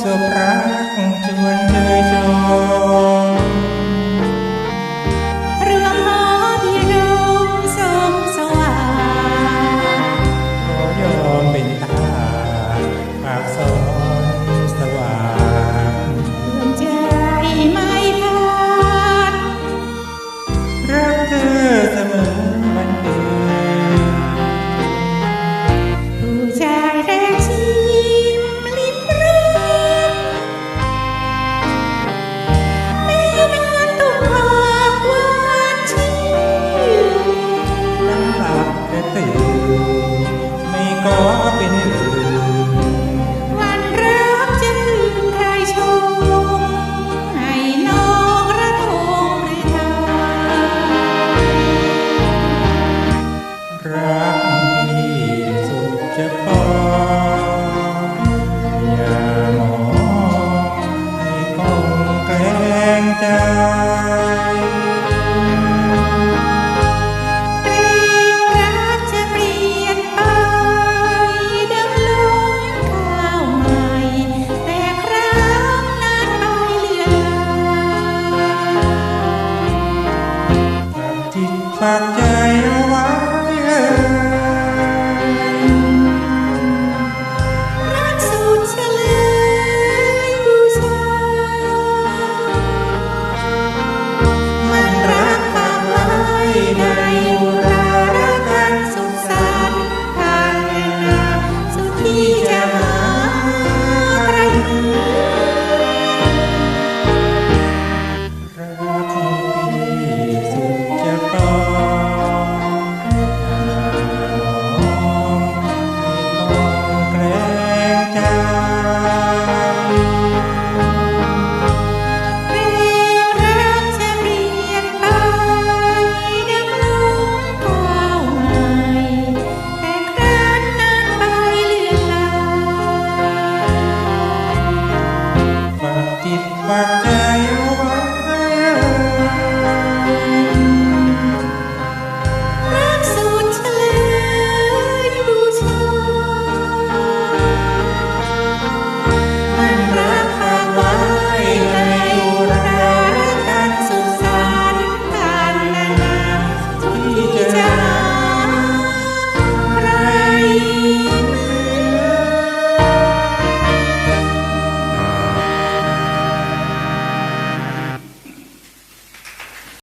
สุพรักชวนเชยชมเรือพาพี่ดมสมสว่างขอยอมเป็นตาปากสอนสว่างเริ่ใจไม่ขาดรักเธอเสมอ smart Bye.